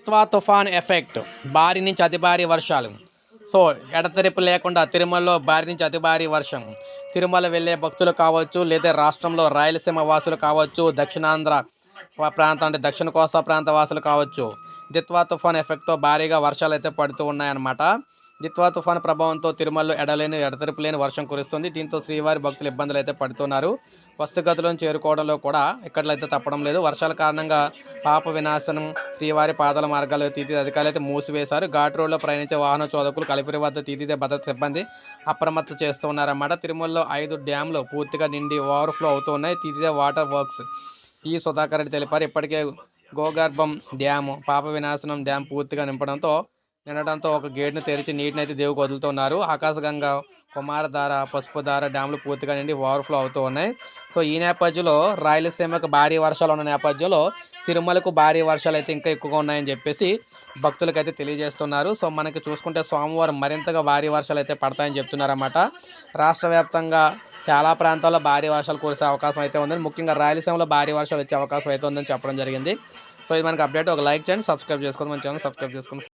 దిత్వా తుఫాన్ ఎఫెక్ట్ భారీ నుంచి అతి భారీ వర్షాలు. సో ఎడతెరిపి లేకుండా తిరుమలలో భారీ నుంచి అతి భారీ వర్షం. తిరుమల వెళ్ళే భక్తులు కావచ్చు లేదా రాష్ట్రంలో రాయలసీమ వాసులు కావచ్చు దక్షిణాంధ్ర ప్రాంతం అంటే దక్షిణ కోస్తా ప్రాంత వాసులు కావచ్చు దిత్వా తుఫాన్ ఎఫెక్ట్తో భారీగా వర్షాలు అయితే పడుతూ ఉన్నాయన్నమాట. దిత్వా తుఫాన్ ప్రభావంతో తిరుమలలో ఎడలేని ఎడతెరిపి లేని వర్షం కురుస్తుంది. దీంతో శ్రీవారి భక్తులు ఇబ్బందులు అయితే పడుతున్నారు. వస్తుగతులను చేరుకోవడంలో కూడా ఇక్కడైతే అయితే తప్పడం లేదు. వర్షాల కారణంగా పాప వినాశనం శ్రీవారి పాదాల మార్గాలు తీతి అధికారులు అయితే మూసివేశారు. ఘాట్ రోడ్లో ప్రయాణించే వాహన చోదకులు కలిపిరి వద్ద తీతిదే భద్రత సిబ్బంది అప్రమత్త చేస్తూ ఉన్నారన్నమాట తిరుమలలో ఐదు డ్యాంలు పూర్తిగా నిండి ఓవర్ఫ్లో అవుతూ ఉన్నాయి తీతిదే వాటర్ వర్క్స్ ఈ సుధాకర్ రెడ్డి తెలిపారు. ఇప్పటికే గోగర్భం డ్యాము పాప వినాశనం డ్యామ్ పూర్తిగా నింపడంతో నిండడంతో ఒక గేట్ను తెరిచి నీటిని అయితే దేవుకు వదులుతున్నారు ఆకాశగంగా కుమారధార పసుపుధార డ్యాములు పూర్తిగా నిండి ఓవర్ఫ్లో అవుతూ ఉన్నాయి. సో ఈ నేపథ్యంలో రాయలసీమకు భారీ వర్షాలు ఉన్న నేపథ్యంలో తిరుమలకు భారీ వర్షాలు అయితే ఇంకా ఎక్కువగా ఉన్నాయని చెప్పేసి భక్తులకైతే తెలియజేస్తున్నారు. సో మనకి చూసుకుంటే సోమవారం మరింతగా భారీ వర్షాలు అయితే పడతాయని చెప్తున్నారన్నమాట. రాష్ట్ర వ్యాప్తంగా చాలా ప్రాంతాల్లో భారీ వర్షాలు కురిసే అవకాశం అయితే ఉందని ముఖ్యంగా రాయలసీమలో భారీ వర్షాలు వచ్చే అవకాశం అయితే ఉందని చెప్పడం జరిగింది. సో ఇది మనకి అప్డేట్. ఒక లైక్ చేయండి సబ్స్క్రైబ్ చేసుకోండి మన ఛానల్ సబ్స్క్రైబ్ చేసుకోండి.